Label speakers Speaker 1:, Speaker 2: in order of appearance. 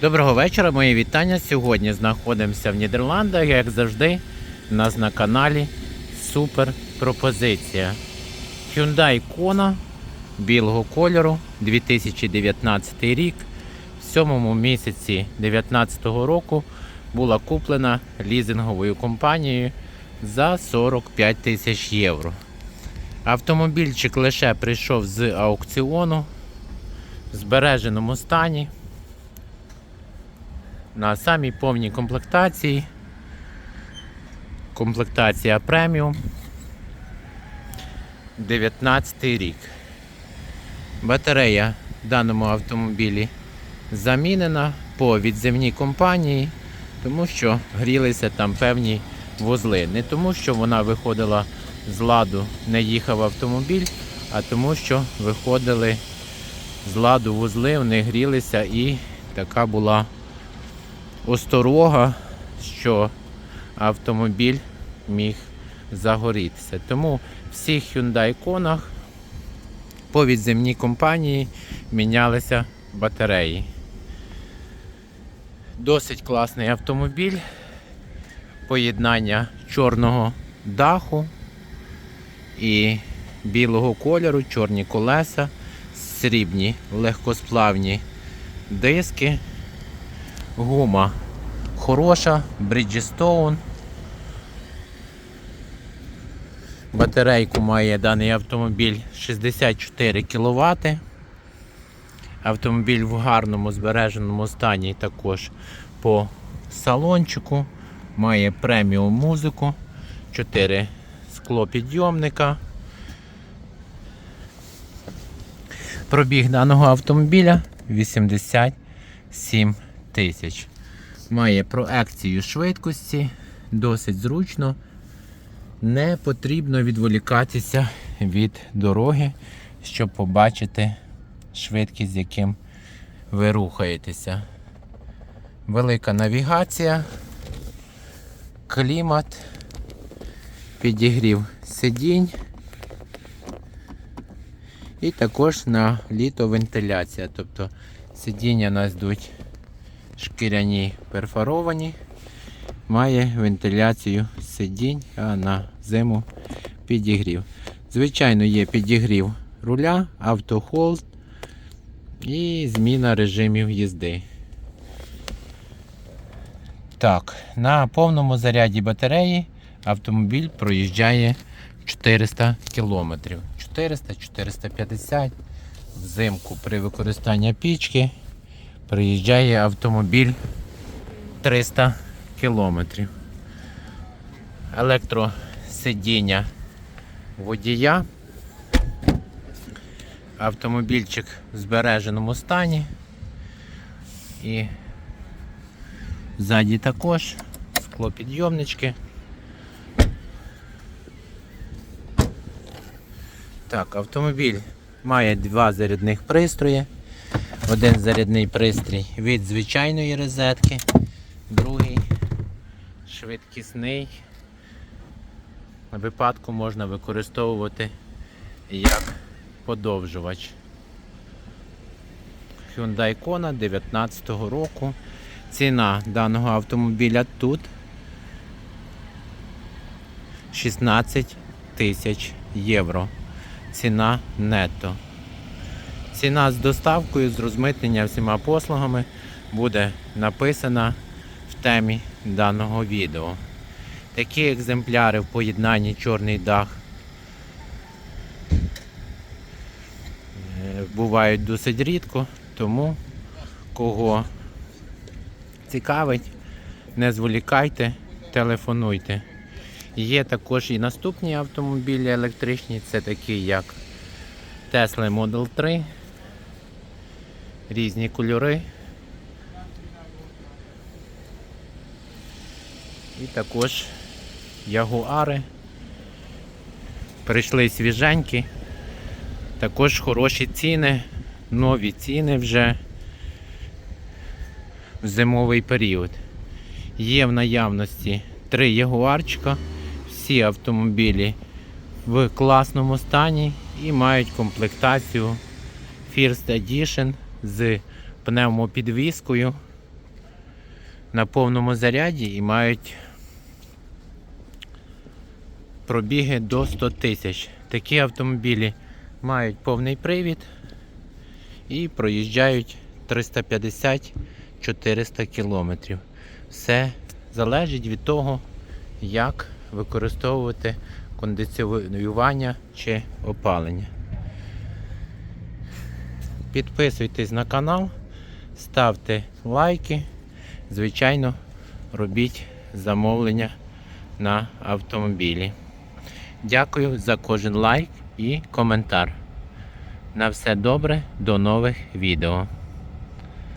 Speaker 1: Доброго вечора, мої вітання. Сьогодні знаходимося в Нідерландах, як завжди, у нас на каналі Супер пропозиція. Hyundai Kona білого кольору 2019 рік. В сьомому місяці 2019 року була куплена лізинговою компанією за 45 тисяч євро. Автомобільчик лише прийшов з аукціону в збереженому стані на самій повній комплектації. Комплектація преміум. 19 рік. Батарея в даному автомобілі замінена по відземній компанії, тому що грілися там певні вузли. Не тому, що вона виходила з ладу, не їхав автомобіль, а тому, що виходили з ладу вузли, вони грілися і така була осторога, що автомобіль міг загорітися. Тому в всіх Hyundai Kona по відземній компанії мінялися батареї. Досить класний автомобіль. Поєднання чорного даху і білого кольору, чорні колеса, срібні легкосплавні диски. Гума хороша, Bridgestone. Батарейку має даний автомобіль 64 кВт. Автомобіль в гарному збереженому стані також по салончику. Має преміум музику, 4 склопідйомника. Пробіг даного автомобіля 87 тисяч. Має проекцію швидкості, досить зручно. Не потрібно відволікатися від дороги, щоб побачити швидкість, з яким ви рухаєтеся. Велика навігація, клімат, підігрів сидінь. І також на літо вентиляція. Тобто сидіння у нас йдуть шкіряні перфоровані, має вентиляцію сидінь, а на зиму підігрів. Звичайно, є підігрів руля, автохолд і зміна режимів їзди. Так, на повному заряді батареї автомобіль проїжджає 400 км. 400-450 взимку при використанні пічки приїжджає автомобіль 300 кілометрів. Електросидіння водія. Автомобільчик в збереженому стані. І ззаді також склопідйомнички. Так, автомобіль має два зарядних пристрої. Один зарядний пристрій від звичайної розетки, другий швидкісний. На випадку можна використовувати як подовжувач. Hyundai Kona 19 року. Ціна даного автомобіля тут 16 тисяч євро. Ціна нетто. Ціна з доставкою, з розмитнення всіма послугами буде написана в темі даного відео. Такі екземпляри в поєднанні чорний дах е, бувають досить рідко, тому кого цікавить, не зволікайте, телефонуйте. Є також і наступні автомобілі електричні, це такі як Tesla Model 3 різні кольори. І також ягуари. Прийшли свіженькі. Також хороші ціни, нові ціни вже в зимовий період. Є в наявності три ягуарчика, всі автомобілі в класному стані і мають комплектацію First Edition з пневмопідвіскою на повному заряді і мають пробіги до 100 тисяч. Такі автомобілі мають повний привід і проїжджають 350-400 кілометрів. Все залежить від того, як використовувати кондиціювання чи опалення. Підписуйтесь на канал, ставте лайки. Звичайно, робіть замовлення на автомобілі. Дякую за кожен лайк і коментар. На все добре, до нових відео.